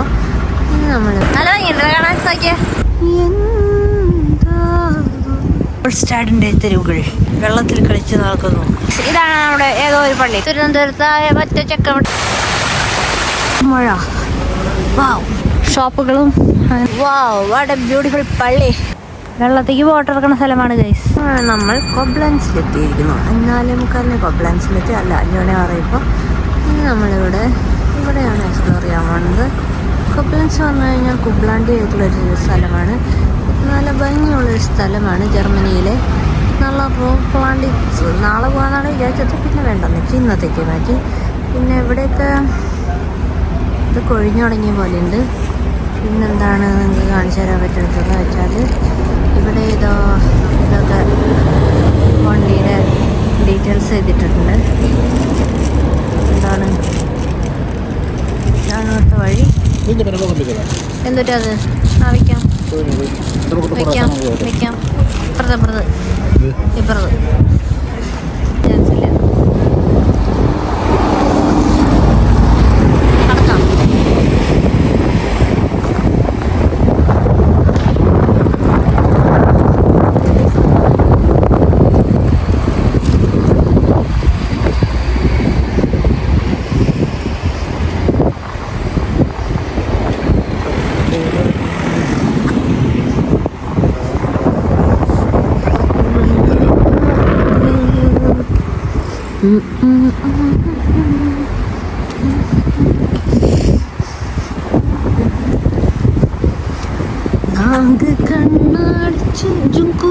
അപ്പോൾ നമ്മൾ നല്ല ഭംഗിയുണ്ട് കാണാൻ നോക്കിയേ. സ്റ്റാഡിന്റെ തെരുവുകൾ. വെള്ളത്തിൽ കളിച്ച് നടക്കുന്നു. ഇതാണ് നമ്മുടെ ഏതോ ഒരു പള്ളി. തിരുവനന്തപുരത്തായ മറ്റേ ചക്ക മഴ. വാവ് ഷോപ്പുകളും വാവ് വാട്ട് എ ബ്യൂട്ടിഫുൾ പള്ളി. വെള്ളത്തേക്ക് ബോട്ട് ഇറക്കുന്ന സ്ഥലമാണ് ഗൈസ് നമ്മൾ കൊബ്ലൻസിലെത്തിയിരിക്കുന്നു. എന്നാലും മുക്കാലിന് കൊബ്ലൻസിലെത്തി അല്ല. അഞ്ചുമണി പറയുമ്പോൾ നമ്മളിവിടെ ഇവിടെയാണ് എക്സ്പ്ലോർ ചെയ്യാൻ പോകുന്നത്. കൊബ്ലൻസ് വന്നു കഴിഞ്ഞാൽ കുബ്ലാണ്ടി ആയിട്ടുള്ളൊരു സ്ഥലമാണ്. നല്ല ഭംഗിയുള്ളൊരു സ്ഥലമാണ് ജർമ്മനിയിലെ. നല്ല പ്ലാണ്ടി നാളെ പോകാനാണ് വിചാരിച്ചത്. പിന്നെ വേണ്ടെന്ന് വെച്ച് ഇന്നത്തേക്ക് മാറ്റി. പിന്നെ ഇവിടെയൊക്കെ ഇത് കൊഴിഞ്ഞു തുടങ്ങിയ പോലെയുണ്ട്. പിന്നെന്താണ് നിങ്ങൾക്ക് കാണിച്ചു തരാൻ പറ്റുന്നതെന്ന് വെച്ചാൽ ഇവിടെ ഇതോ ഇതൊക്കെ വണ്ടിയുടെ ഡീറ്റെയിൽസ് ചെയ്തിട്ടുണ്ട് എന്താണ് ഇതാണ് ഇവിടുത്തെ വഴി എന്തൊരു അത് ആ വയ്ക്കാം വയ്ക്കാം വയ്ക്കാം ഇപ്പുറത്ത് ഇപ്പുറത്ത്. ഇപ്പുറത്ത്.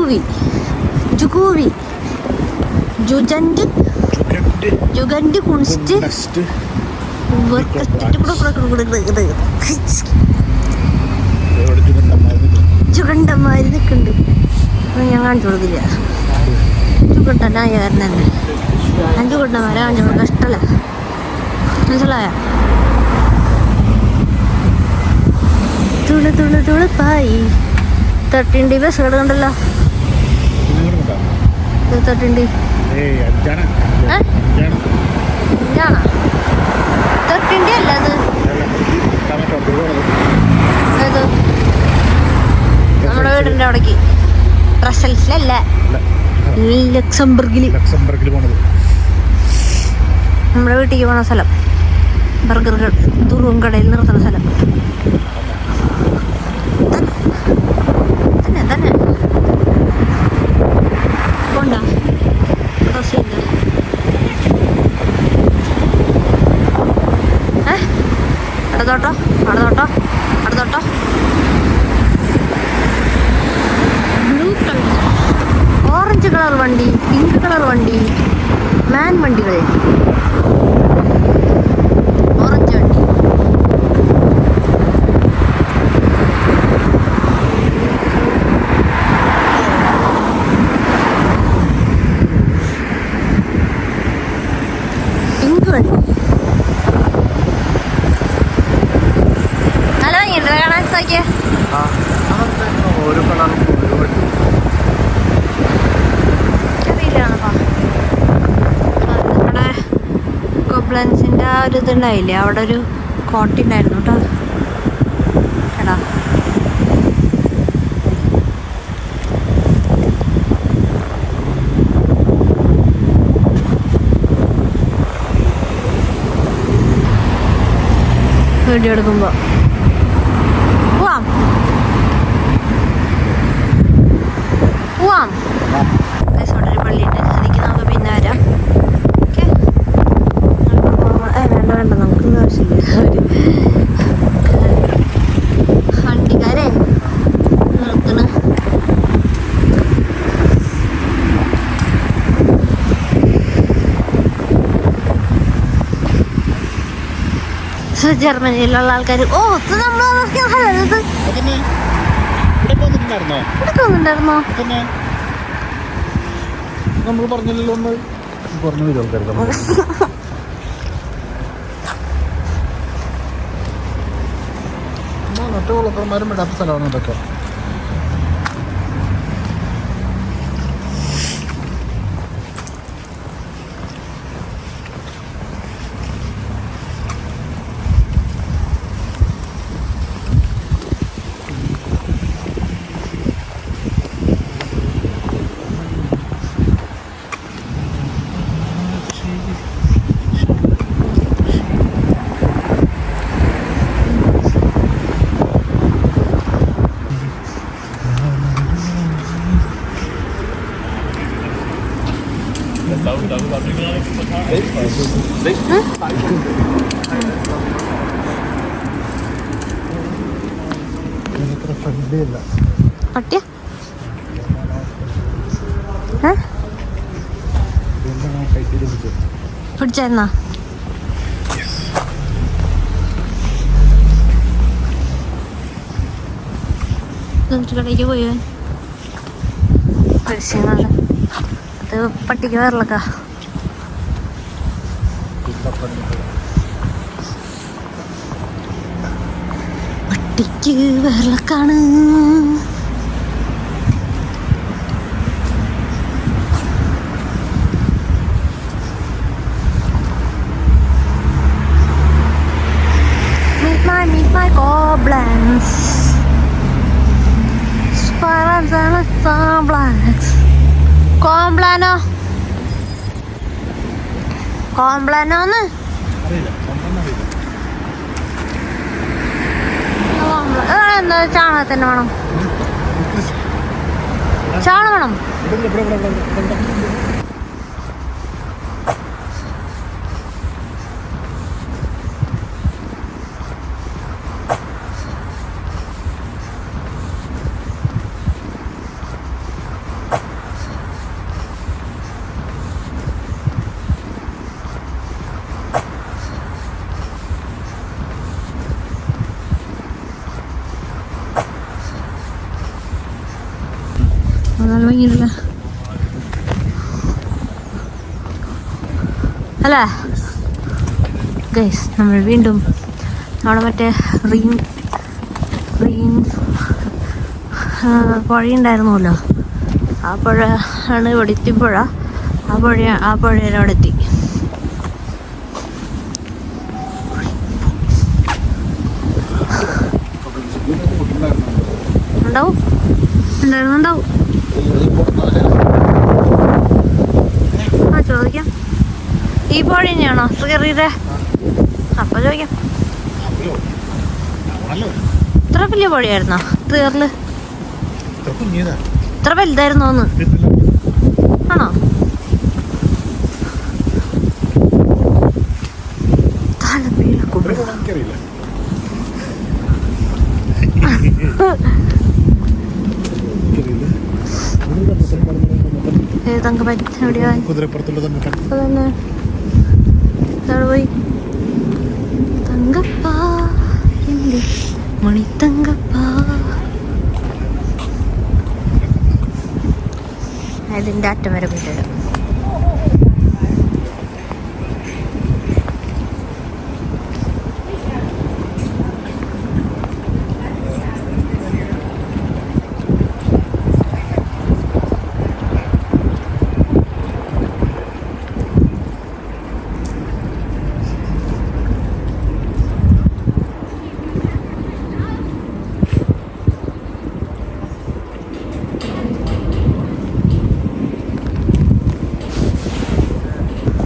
ജുങ്കുവി ജുകൂവി ജുജൻഡ് ജുഗൻഡ്. കുൺസ്റ്റ്. ചുകണ്ടന്മാര് നിൽക്കുന്നുണ്ട് ഞാൻ കാണിച്ചു കൊടുക്കില്ല ചുകണ്ടനായ കാരണം തന്നെ അഞ്ചു കൊണ്ടന്മാരെ കാണിച്ചു കൊടുക്കാൻ ഇഷ്ടമല്ല. മനസ്സിലായ? തുളു തുളു തുളുപ്പായി തട്ടിണ്ടി ബസ് കിടക്കണ്ടല്ലോ ഇത് തട്ടിണ്ടി അല്ല അത്. നമ്മുടെ വീടിന്റെ അവിടേക്ക്. ബ്രസൽസിലല്ല. ലക്സംബർഗിൽ ലക്സംബർഗിൽ പോണത്. നമ്മുടെ വീട്ടിലേക്ക് പോണ സ്ഥലം. ബർഗർ തുറും കടയിൽ നിർത്തുന്ന സ്ഥലം തന്നെ തന്നെ പോണ്ട ആവശ്യമില്ല ഏ അടുത്തോട്ടോ അടുത്തോട്ടോ അടുത്തോട്ടോ ബ്ലൂ കളർ ഓറഞ്ച് കളർ വണ്ടി പിങ്ക് കളർ വണ്ടി മാൻ വണ്ടികൾ ഓറഞ്ച് വണ്ടി പിങ്ക് വണ്ടി നല്ല ഭംഗിയുണ്ട് കാണാൻ നോക്കിയേ ഓരോ കളറും ഓരോ വണ്ടി അറിയില്ലാണപ്പാ നമ്മുടെ കൊബ്ലൻസിന്റെ ആ ഒരു ഇതുണ്ടായില്ലേ? അവിടെ ഒരു കോട്ടുണ്ടായിരുന്നു കേട്ടോ എടാ. വീഡിയോ എടുക്കുമ്പോൾ പോവാം പോവാം ഗൈസ്, അവിടെ ഒരു പള്ളിയുണ്ട് അതിലേക്ക് നമുക്ക് പിന്നെ വരാം ഓക്കെ വേണ്ട വേണ്ട നമുക്കൊന്നും ആവശ്യമില്ല ഒരു വണ്ടിക്കാരെ നിർത്തണ ജർമ്മനിയിലുള്ള ആൾക്കാർ ഓ ഇത് നമ്മൾ ഇത് തോന്നുന്നുണ്ടായിരുന്നോ തന്നെ നമ്മൾ പറഞ്ഞില്ലല്ലോ ഒന്ന്. പറഞ്ഞു വരും ആൾക്കാർക്ക് മറ്റു കുളക്കന്മാരും വിടാത്ത സ്ഥലമാണ് ഇതൊക്കെ. പട്ടിയ? പിടിച്ചായിരുന്നാ? പട്ടിക്ക് വേറലക്ക കോംബ്ലാനോ കോംബ്ലാനോ എന്ന് അറിയില്ല അറിയില്ല എന്താ ചാണകത്തിന്റെ വേണം. ചാണകം വേണം. ഗൈസ് നമ്മൾ വീണ്ടും നമ്മുടെ മറ്റേ റീൻ റീൻ പുഴ ഉണ്ടായിരുന്നല്ലോ ആ പുഴ ആണ് ഇവിടെ എത്തിപ്പുഴ ആ പുഴ ആ പുഴയുടെ അവിടെ എത്തി. ഉണ്ടാവും. ഉണ്ടായിരുന്നുണ്ടാവും ആ ചോദിക്കാം. ഈ പുഴ തന്നെയാണോ? ശ്രീറിയുടെ അപ്പൊ ചോദിക്കാം ഇത്ര വലിയ പുഴയായിരുന്നോ തീർൽ. ഇത്ര വലുതായിരുന്നോ എന്ന് ആണോ ഏതങ്ക പറ്റും എവിടെയാ? കുതിരപ്പുറത്തുള്ള അതന്നെ പോയി തങ്കപ്പാ എന്റെ മണിത്തങ്കപ്പാ. അതിന്റെ അറ്റം വരെ പോയിട്ട് വരാം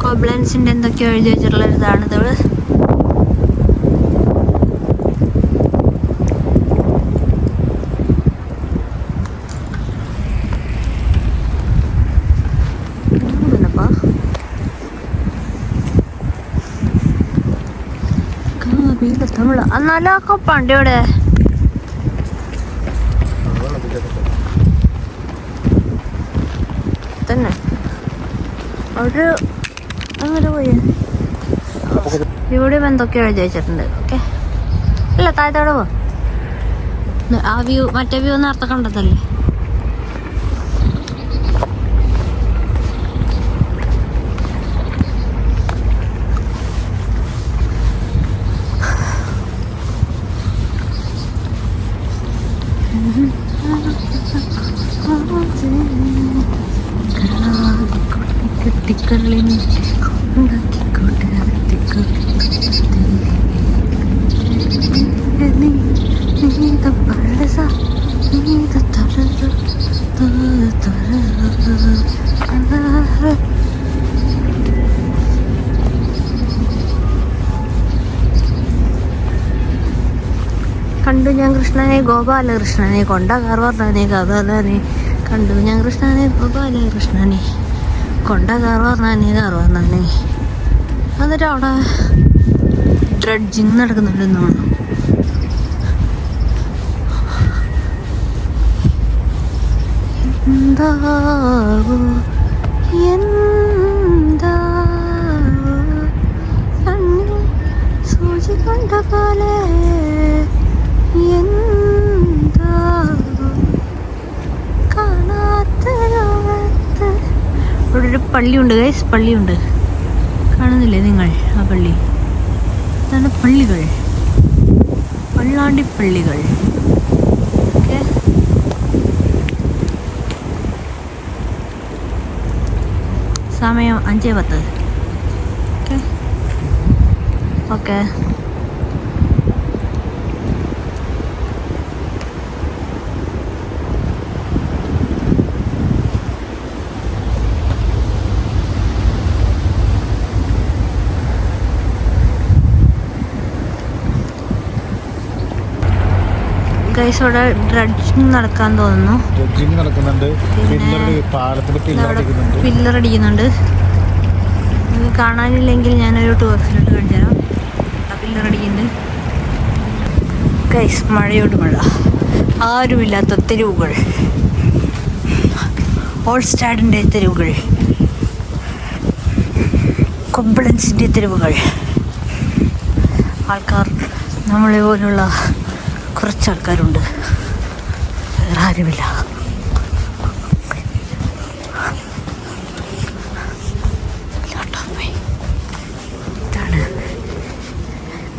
കോബ്ലൻസിന്റെ എന്തൊക്കെയോ എഴുതി വെച്ചിട്ടുള്ള ഇതാണ് ഇത് തമിഴ്. എന്നാലും ആ കൊപ്പാണ്ട് ഇവിടെ തന്നെ. ഒരു അങ്ങനെ പോയി? ഇവിടെ എന്തൊക്കെയോ എഴുതി വെച്ചിട്ടുണ്ട് ഓക്കെ. അല്ല താഴത്തോടെ പോ. ആ വ്യൂ മറ്റേ വ്യൂ നേരത്തെ കണ്ടതല്ലേ? ഞാൻ കൃഷ്ണനെ ഗോപാലകൃഷ്ണനെ കൊണ്ട കർവർണനെ കഥനെ കണ്ടു. ഞാൻ കൃഷ്ണനെ ഗോപാലകൃഷ്ണനെ കൊണ്ട കർവർണനെ കർവർണനെ എന്നിട്ട് അവിടെ ഡ്രഡ്ജിങ് നടക്കുന്നുണ്ടെന്നാണ് എന്താ എന്താവോ? എന്താവോ? പോലെ പള്ളിയുണ്ട് ഗൈസ് പള്ളിയുണ്ട്. കാണുന്നില്ലേ നിങ്ങൾ ആ പള്ളി? ഇതാണ് പള്ളികൾ. പള്ളാണ്ടി പള്ളികൾ ഓക്കെ. സമയം അഞ്ചേ പത്ത്. ഓക്കെ. ഓക്കെ. ഗൈസ് ഇവിടെ ഡ്രഡ്ജിങ് നടക്കാൻ തോന്നുന്നു. ഡ്രഡ്ജിങ് നടക്കുന്നുണ്ട്. പില്ലർ അടിക്കുന്നുണ്ട്. നിങ്ങൾക്ക് കാണാനില്ലെങ്കിൽ ഞാനൊരു ടൂറിസ്റ്റിലോട്ട് കാണിച്ചുതരാം ആ പില്ലർ അടിക്കുന്നുണ്ട്. ഗൈസ് മഴയോട് മഴ. ആരുമില്ലാത്ത തെരുവുകൾ. ഓൾസ്റ്റാഡിന്റെ തെരുവുകൾ. കൊമ്പളൻസിന്റെ തെരുവുകൾ. ആൾക്കാർ നമ്മളെ പോലുള്ള കുറച്ച് ആൾക്കാരുണ്ട് വേറെ ആരുമില്ല. ഇതാണ്.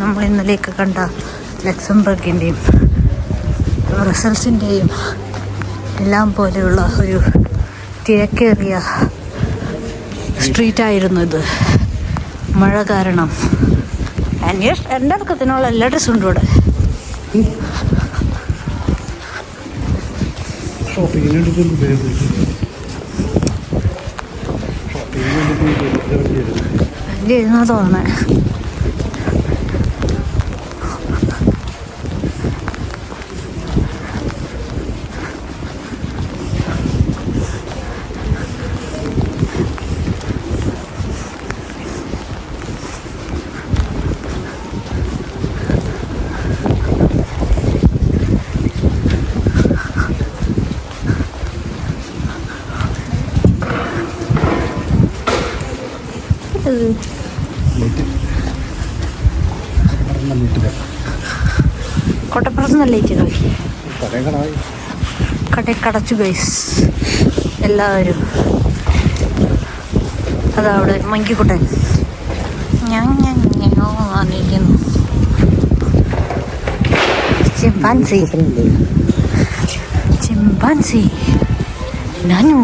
നമ്മൾ ഇന്നലെയൊക്കെ കണ്ട ലക്സംബർഗിന്റെയും ബ്രസൽസിന്റെയും എല്ലാം പോലെയുള്ള ഒരു തിരക്കേറിയ സ്ട്രീറ്റായിരുന്നു ഇത്. മഴ കാരണം. എന്റെ എന്റെ അടുക്കത്തിനുള്ള എല്ലാ ഡ്രസ്സും ഉണ്ട് ഇവിടെ. ഷോപ്പിങ്ങിന് വേണ്ടിയിട്ട് പേര് ഷോപ്പിങ്ങിന് വേണ്ടിയിട്ട് എന്റെ നല്ല ഗൈസ് എല്ലാവരും. അതാ അവിടെ മങ്കിക്കുട്ടൻ. ഞാൻ ഞാൻ ഞാനോ വന്നിരിക്കുന്നു ചിമ്പാൻസി. ചിമ്പാൻസി. നാനു.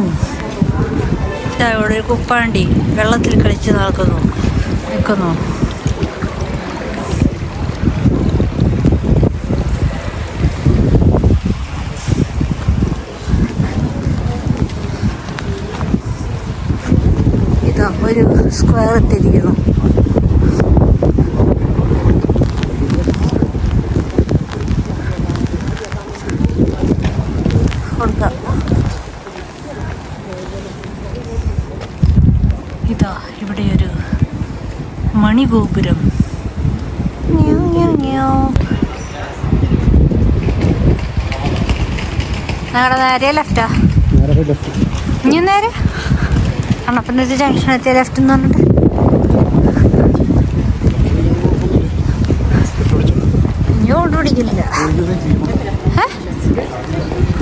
ഇതാ ഇവിടെ ഒരു കുപ്പാണ്ടി. വെള്ളത്തിൽ കളിച്ച് നടക്കുന്നു. നിൽക്കുന്നു ഇതാ ഒരു സ്ക്വയർ ഇട്ടിരിക്കുന്നു കൊടുക്കാം. ഇതാ ഇവിടെ ഒരു മണിഗോപുരം. ഞങ്ങളുടെ നേരെ ലെഫ്റ്റാ? നേരെ ലെഫ്റ്റ്. ഇനി നേരെ? കണ്ണപ്പന്റെ ഒരു ജംഗ്ഷൻ എത്തിയ ലെഫ്റ്റ് എന്ന് പറഞ്ഞിട്ട്. പിടിക്കില്ല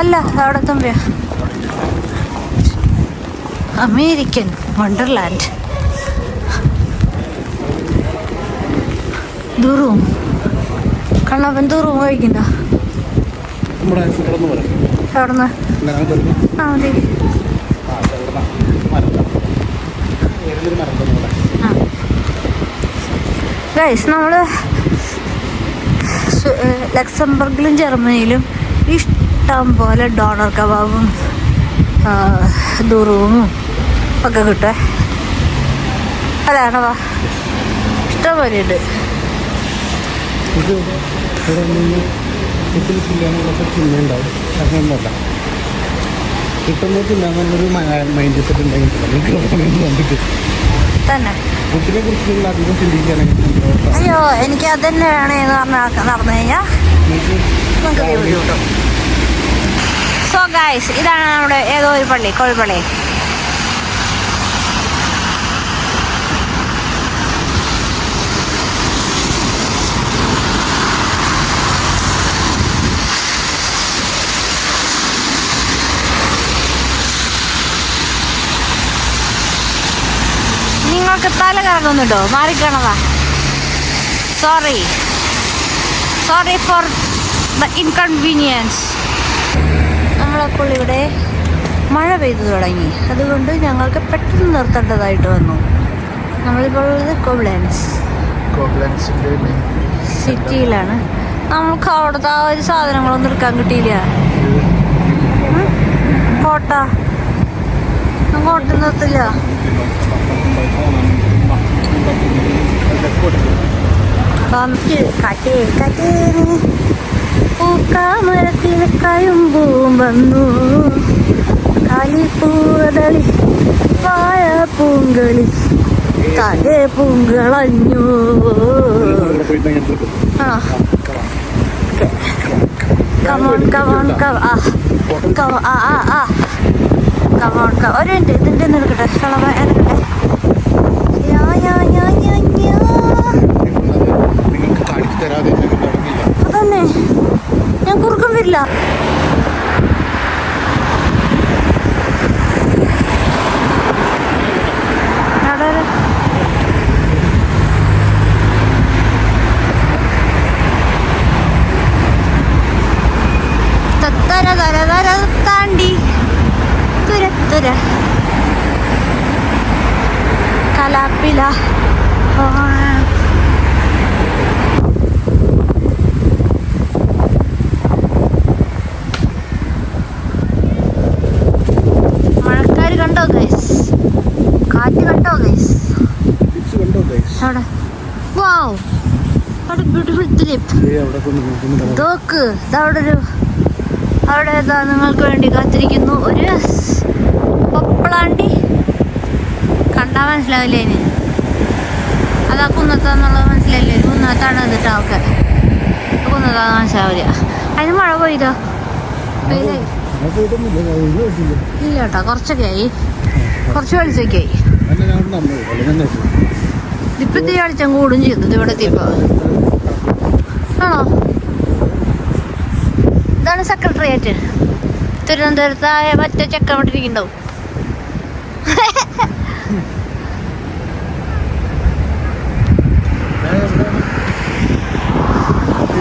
അല്ല അവിടെ തമ്പിയ അമേരിക്കൻ വണ്ടർലാൻഡ്. ദൂരവും കണ്ണപ്പൻ ദൂരവും കഴിക്കണ്ട. എവിടുന്ന്? ആ മതി ആ തുറന്ന മരം ഏതൊരു മരം തന്നെ ഇവിടെ ഗൈസ് നമ്മൾ ലക്സംബർഗിലും ജർമ്മനിയിലും ഇഷ്ടം പോലെ ഡോണർ കബാബും ദുറൂമും ഒക്കെ കിട്ടുമേ അതാണോ ഇഷ്ടം പോലെ ഉണ്ട്. ഇത് തിന്നാൻ കിട്ടുമ്പോൾ ചില്ലാന്നൊരു മൈൻഡ് സെറ്റ് ഉണ്ടെങ്കിൽ തന്നെ. അയ്യോ എനിക്ക് അത് തന്നെ വേണേ എന്ന് പറഞ്ഞ നടന്നു കഴിഞ്ഞാൽ നമുക്ക് കിട്ടും സോ ഗൈസ് ഇതാണ് നമ്മുടെ ഏതോ ഒരു പള്ളി കോഴിപ്പള്ളി എനിക്ക് തല കറങ്ങുന്നുണ്ടോ? മാറിക്കണതാ sorry sorry for the inconvenience നമ്മളപ്പോൾ ഇവിടെ മഴ പെയ്തു തുടങ്ങി. അതുകൊണ്ട് ഞങ്ങൾക്ക് പെട്ടെന്ന് നിർത്തേണ്ടതായിട്ട് വന്നു. നമ്മളിപ്പോൾ ഉള്ളത് കോബ്ലൻസ് സിറ്റിയിലാണ് നമുക്ക് അവിടുത്തെ ആ ഒരു സാധനങ്ങളൊന്നും എടുക്കാൻ കിട്ടിയില്ല. ഉം? കോട്ട. കോട്ട നിർത്തില്ല. കാറ്റ് കാറ്റേ കാറ്റേനെ പൂക്കാമരത്തിൽ കയുമ്പൂം വന്നു. കാലിപ്പൂവതളി വായ പൂങ്കളി തലേ പൂങ്കളഞ്ഞു come on come on come ah come ah ah come on come ഒരു മിനിറ്റ് ഇതിന്റെ നിൽക്കട്ടെ കളവ എടുക്കട്ടെ യാ യാ യാ യാ യാ നിങ്ങൾക്ക് കാണിച്ചു തരാതെ ഞങ്ങൾക്ക് തുടങ്ങില്ല അതന്നെ ഞാൻ തര താണ്ടി. തുര തുര. കലാപ്പില ആ മഴക്കാര് കണ്ടോ ഗൈസ് കാറ്റ് കണ്ടോ ഗൈസ് തിരിച്ച് കണ്ടോ ഗൈസ് അവിടെ വാവ് അവിടെ ബ്യൂട്ടിഫുൾ ദ്വീപ് ഏ അവിടെ കൊണ്ട് നോക്കുന്നു നോക്ക് ഇതവിടെ ഒരു അവിടെ ഇതാ നിങ്ങൾക്ക് വേണ്ടി കാത്തിരിക്കുന്നു? ഒരു പപ്പളാണ്ടി. കണ്ടാ മനസ്സിലാവില്ലേ ഇനി? അതാ കുന്നത്താന്നുള്ളത് മനസ്സിലായില്ലേ? കുന്നത്താണ് എന്നിട്ടാ ഒക്കെ കുന്നത്താന്ന് മനസ്സിലാവില്ല അതിന് മഴ പെയ്തോ? പെയ്തായി. ഇല്ല. കേട്ടോ കുറച്ചൊക്കെ ആയി. കുറച്ച് വെളിച്ചൊക്കെ ആയി. അല്ല വെളിച്ചം കൂടും ചെയ്തത് ഇവിടെ എത്തിയപ്പോ ആണോ ഇതാണ് സെക്രട്ടറിയേറ്റ് തിരുവനന്തപുരത്തായ മറ്റേ ചെക്കൻ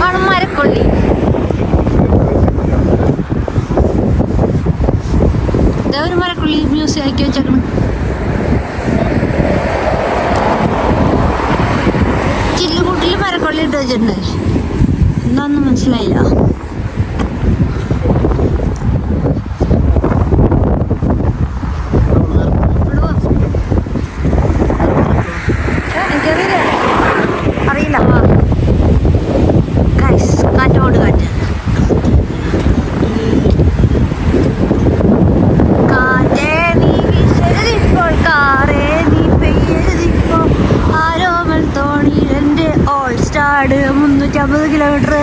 ആണ് മരക്കൊള്ളി. ഒരു മരക്കൊള്ളി മ്യൂസിയം ആക്കി വെച്ചേക്കണം. ചില്ലുകൂട്ടിൽ മരക്കൊള്ളി ഇട്ട് വെച്ചിട്ടുണ്ട് എന്താന്ന് മനസ്സിലായില്ല ഇവിടെ വാ. ഏ, എനിക്കറിയില്ല അറിയില്ല ഗൈസ് കാറ്റോട് കാറ്റ് കാറ്റേ നീ വീശരുതിപ്പോൾ കാറേ നീ പെയ്യരുതിപ്പോൾ ആരോമൽ തോണിയിൽ എന്റെ ഓൾ സ്റ്റാഡ് മുന്നൂറ്റമ്പത് കിലോമീറ്റർ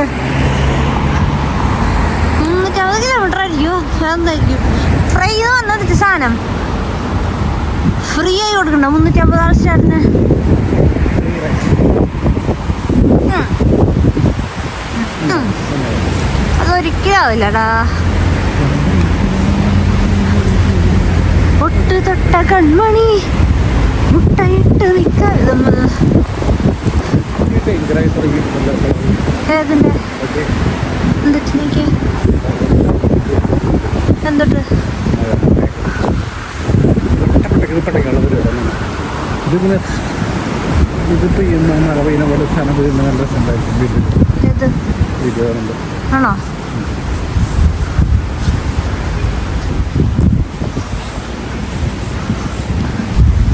മുന്നൂറ്റമ്പത് കിലോമീറ്റർ ആയിരിക്കും എന്തായിരിക്കും ഫ്രൈ വന്നത് സാധനം. ഫ്രീ ആയി കൊടുക്കണ്ട. മുന്നൂറ്റമ്പത് ആൾ സ്റ്റാറിന് അതൊരിക്കലും ആവില്ലടാ. ഒട്ട് തൊട്ട കൺമണി. മുട്ടയിട്ട് നിൽക്കാൻ ഡേഞ്ചറായി തുടങ്ങിയിട്ടുണ്ടല്ലോ ഇതിങ്ങനെ പോലെ സ്ഥലം പെയ്യുന്ന നല്ല ആണോ?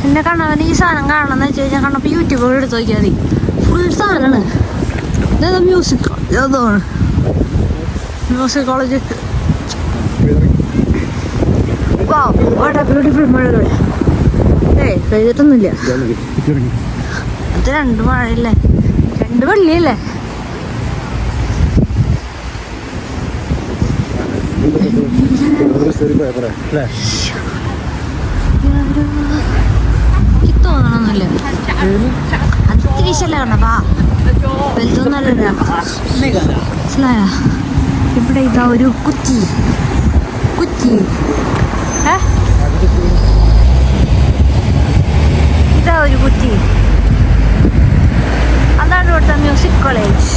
എന്നെ കണ്ണവന് ഈ സാധനം കാണണമെന്ന് വെച്ച് കഴിഞ്ഞാൽ കണ്ടപ്പോൾ യൂട്യൂബ് എടുത്ത് നോക്കിയാൽ മതി. ഫുൾ സാധനമാണ് ഇതേതാ മ്യൂസിക് ഏതാണ് മ്യൂസിക് കോളേജ് ബ്യൂട്ടിഫുൾ മഴ ഏയ് പെയ്തിട്ടൊന്നുമില്ല അത് രണ്ട് മഴയല്ലേ? രണ്ട് വെള്ളിയല്ലേ തോന്നണമെന്നില്ല അത് തിരിച്ചല്ല കണ്ടപ്പാ വലുതൊന്നല്ല ഇവിടെ ഇതാ ഒരു കുറ്റി. ഇതാ ഒരു കുറ്റി അതാണ് ഇവിടുത്തെ മ്യൂസിക് കോളേജ്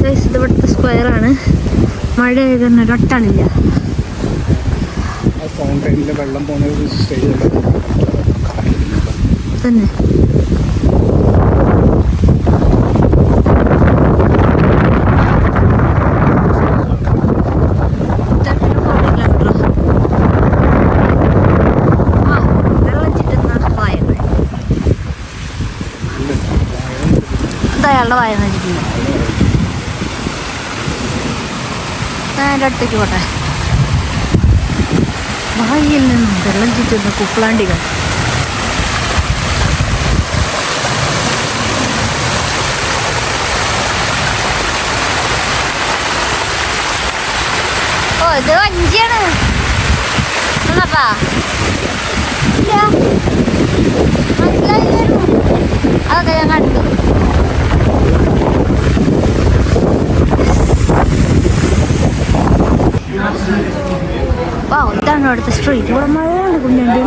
ഗൈസ് ഇത് ഇവിടുത്തെ സ്ക്വയറാണ് മഴ ആയതുകൊണ്ട് ഒരൊട്ടാണില്ല ആ ഫൗണ്ടൈനിലെ വെള്ളം പോകുന്ന ഒരു സ്റ്റേജ് തന്നെ. അയാളുടെ വായ എന്റെ അടുത്തേക്ക് പോട്ടെ. വായിൽ നിന്നും വെള്ളം ചുറ്റുന്ന കുപ്ലാണ്ടികൾ. ഓ ഇത് വഞ്ചിയാണ്. എന്നപ്പാ മനസ്സിലായില്ലായിരുന്നു. അതൊക്കെ ഞാൻ കണ്ടു വാ ഇതാണ് അവിടുത്തെ സ്ട്രീറ്റ് ഇവിടെ മഴയാണ് കുഞ്ഞുണ്ട്.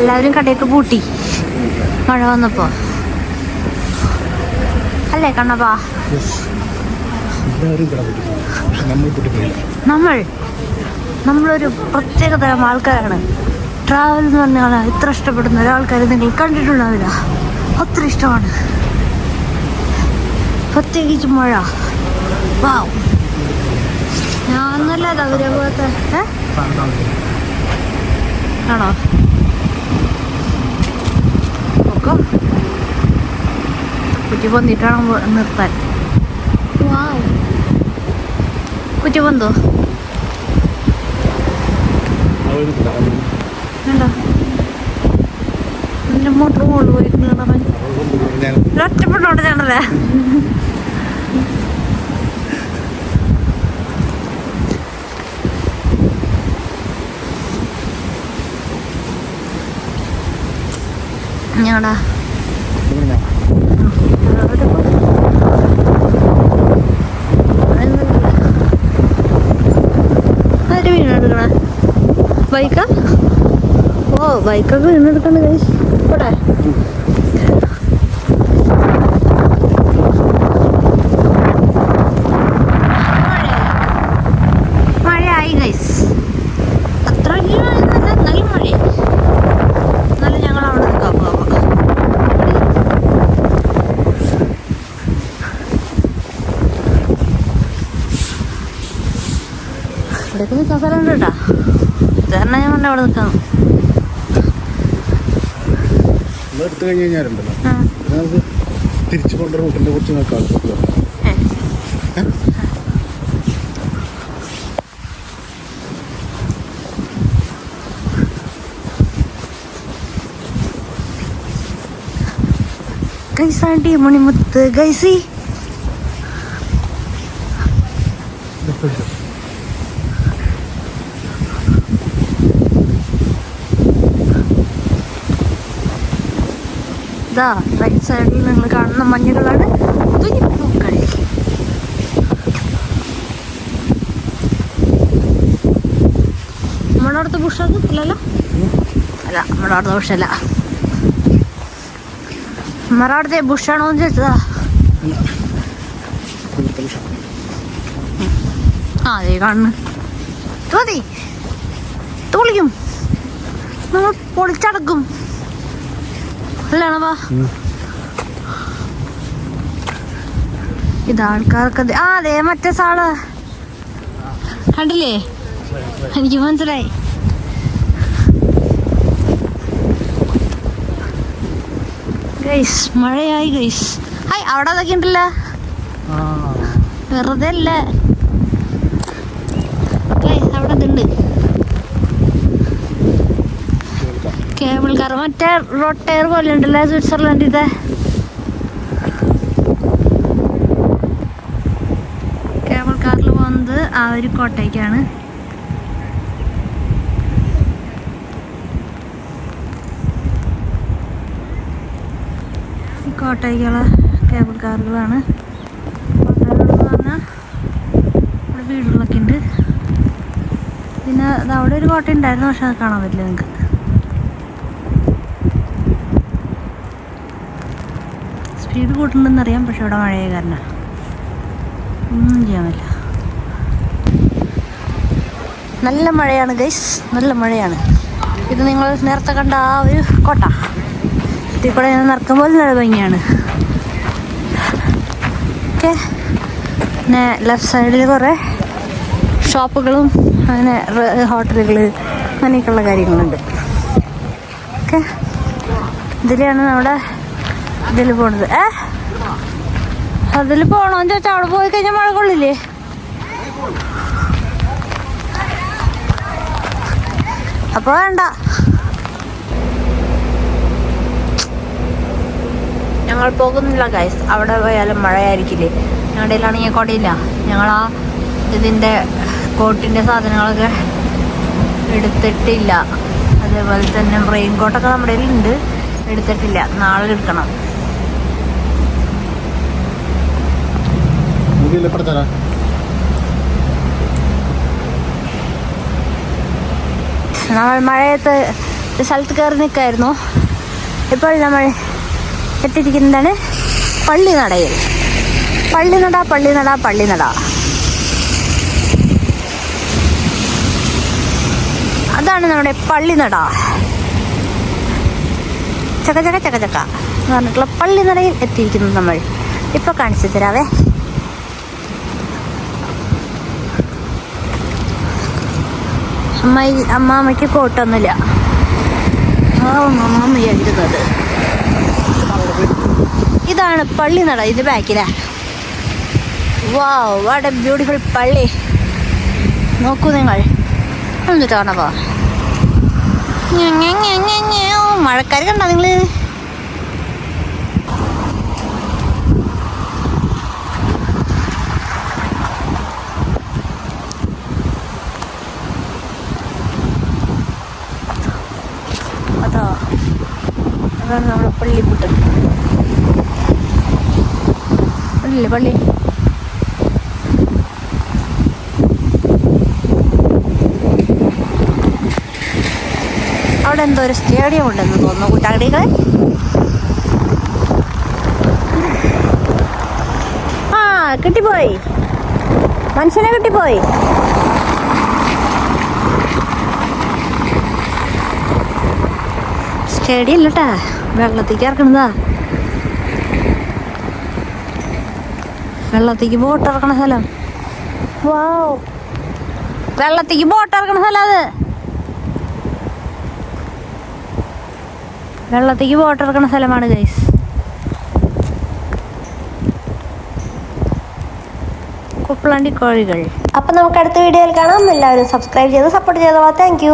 എല്ലാവരും കടയൊക്കെ പൂട്ടി. മഴ വന്നപ്പോ. അല്ലേ കണ്ണപ്പാ? നമ്മൾ. നമ്മളൊരു പ്രത്യേക തരം ആൾക്കാരാണ്. ട്രാവൽ എന്ന് പറഞ്ഞാൽ ഇത്ര ഇഷ്ടപ്പെടുന്ന ഒരാൾക്കാരെ നിങ്ങൾ കണ്ടിട്ടുണ്ടാവില്ല. അത്ര ഇഷ്ടമാണ്. പ്രത്യേകിച്ച് മഴ. വാവ് ഞാൻ നല്ലതാ അവരെ പോലത്തെ ഏ? ആണോ? നോക്കോ. കുറ്റി പൊന്നിട്ടാണ് നിർത്താൻ. കുറ്റി പൊന്തോ? വേണ്ട എന്റെ മോട്ടർ മുകളിൽ പോയി നീളമൻ ഒറ്റപ്പെട്ടോണ്ട് ഞാനല്ലേ? വീണെടുക്കണ ബൈക്കാ ഓ ബൈക്കൊക്കെ വീണെടുക്കണ്ട കൈ പോട്ടെ മഴയായി ഗൈസ് അത്ര വലിയ മഴയൊന്നുമല്ല എന്നാലും മഴയായി എന്നാലും ഞങ്ങൾ അവിടെ നിൽക്കാൻ പോവാം ഇവിടേക്ക് നിൽക്കാൻ സ്ഥലമുണ്ട് കേട്ടോ കാരണം ഞാൻ കൊണ്ട് അവിടെ നിൽക്കാം എടുത്തു കഴിഞ്ഞ് കഴിഞ്ഞാലുണ്ടല്ലോ തിരിച്ചു കൊണ്ട റൂട്ടിനെ കുറിച്ച് നോക്കാം. ഗൈസാണ്ടി മണിമുത്ത്. ഗൈസി ഇതാ റൈറ്റ് സൈഡിൽ നിങ്ങൾ കാണുന്ന മഞ്ഞുകളാണ് നമ്മളടുത്ത് നമ്മുടെ അടുത്ത അല്ല നമ്മുടെ അടുത്ത ബുഷല്ല നമ്മുടെ അവിടുത്തെ ബുഷാണോ എന്ന് ചോദിച്ചതാ. ആ അതേ കാണുന്നു. തോതി തുളിക്കും. നമ്മൾ പൊളിച്ചടക്കും. അല്ലാണവാ ഇത് ആൾക്കാർക്ക് ആ അതെ മറ്റേ സാൾ. കണ്ടില്ലേ? എനിക്ക് മനസ്സിലായി. ഗൈസ് മഴയായി ഗൈസ്. ഹായ് അവിടെ അതൊക്കെ ഉണ്ടല്ലോ. വെറുതെ അല്ല കാർ മറ്റേ റോഡ് ടയർ പോലെ ഉണ്ടല്ലേ സ്വിറ്റ്സർലൻഡിത്തെ കേബിൾ കാറിൽ പോകുന്നത് ആ ഒരു കോട്ടയ്ക്കാണ്. കോട്ടയ്ക്കുള്ള കേബിൾ കാറുകളാണ്. വീടുകളൊക്കെ ഉണ്ട്. പിന്നെ അവിടെ ഒരു കോട്ട ഉണ്ടായിരുന്നു പക്ഷെ അത് കാണാൻ പറ്റില്ല നിങ്ങൾക്ക്. സ്പീഡ് കൂട്ടുന്നുണ്ടെന്നറിയാം പക്ഷെ ഇവിടെ മഴയെ കാരണം ഒന്നും ചെയ്യാൻ പറ്റില്ല. നല്ല മഴയാണ് ഗൈസ് നല്ല മഴയാണ്. ഇത് നിങ്ങൾ നേരത്തെ കണ്ട ആ ഒരു കോട്ട. ഇതിൽ കൂടെ ഞാൻ നടക്കുമ്പോൾ നല്ല ഭംഗിയാണ്. ഓക്കെ പിന്നെ ലെഫ്റ്റ് സൈഡിൽ കുറേ ഷോപ്പുകളും അങ്ങനെ ഹോട്ടലുകൾ അങ്ങനെയൊക്കെയുള്ള കാര്യങ്ങളുണ്ട്. ഓക്കെ ഇതിലാണ് നമ്മുടെ ഇതിൽ പോണത്. ഏ? അതിൽ പോണോന്ന് ചോദിച്ചാൽ അവിടെ പോയി കഴിഞ്ഞാൽ മഴ കൊള്ളില്ലേ? അപ്പൊ വേണ്ട. ഞങ്ങൾ പോകുന്നില്ല ഗൈസ് അവിടെ പോയാലും മഴയായിരിക്കില്ലേ? ഞങ്ങളുടെ കയ്യിലാണെങ്കിൽ കൊടയില്ല. ഞങ്ങൾ ആ ഇതിന്റെ കോട്ടിന്റെ സാധനങ്ങളൊക്കെ എടുത്തിട്ടില്ല. അതേപോലെ തന്നെ റെയിൻ കോട്ടൊക്കെ നമ്മുടെ കയ്യിലുണ്ട്. എടുത്തിട്ടില്ല. നാളെ എടുക്കണം. മുടിയിൽ തരാം നമ്മൾ മഴയത്ത് സ്ഥലത്ത് കയറി നിൽക്കായിരുന്നു. ഇപ്പോൾ നമ്മൾ എത്തിയിരിക്കുന്നതാണ് പള്ളി നടയിൽ പള്ളി നട പള്ളി നട പള്ളി നട അതാണ് നമ്മുടെ പള്ളി നട ചക ചക ചക ചക എന്ന് പറഞ്ഞിട്ടുള്ള പള്ളി നടയിൽ എത്തിയിരിക്കുന്നു നമ്മൾ ഇപ്പോൾ കാണിച്ചു തരാവേ. അമ്മ അമ്മാമ്മയ്ക്ക് കോട്ടൊന്നുമില്ല. ആ ഇതാണ് പള്ളി നട ഇത് ബാക്കിലാ. വാ വാട്ട് എ ബ്യൂട്ടിഫുൾ പള്ളി. നോക്കൂ നിങ്ങൾ. എന്നിട്ട് മഴക്കാർ കണ്ടോ നിങ്ങൾ അതോ അതാണ് നമ്മുടെ പള്ളി പള്ളിയില്ലേ പള്ളി? പള്ളി അവിടെ എന്തോ ഒരു സ്റ്റേഡിയം ഉണ്ടെന്ന് തോന്നുന്നു കുറ്റാടികളെ ആ കിട്ടിപ്പോയി. മനുഷ്യനെ കിട്ടിപ്പോയി. സ്റ്റേഡിയം ഇല്ലട്ടാ വെള്ളത്തേക്ക് ഇറക്കണതാ. വെള്ളത്തേക്ക് ബോട്ട് ഇറക്കണ സ്ഥലം. വാവ് വെള്ളത്തേക്ക് ബോട്ട് ഇറക്കണ സ്ഥലം അത്. വെള്ളത്തേക്ക് ബോട്ട് ഇറക്കണ സ്ഥലമാണ് ഗൈസ് കുപ്പളണ്ടി കോഴികൾ. അപ്പം നമുക്ക് അടുത്ത വീഡിയോയിൽ കാണാം. എല്ലാവരും സബ്സ്ക്രൈബ് ചെയ്ത് സപ്പോർട്ട് ചെയ്തോളാം. താങ്ക്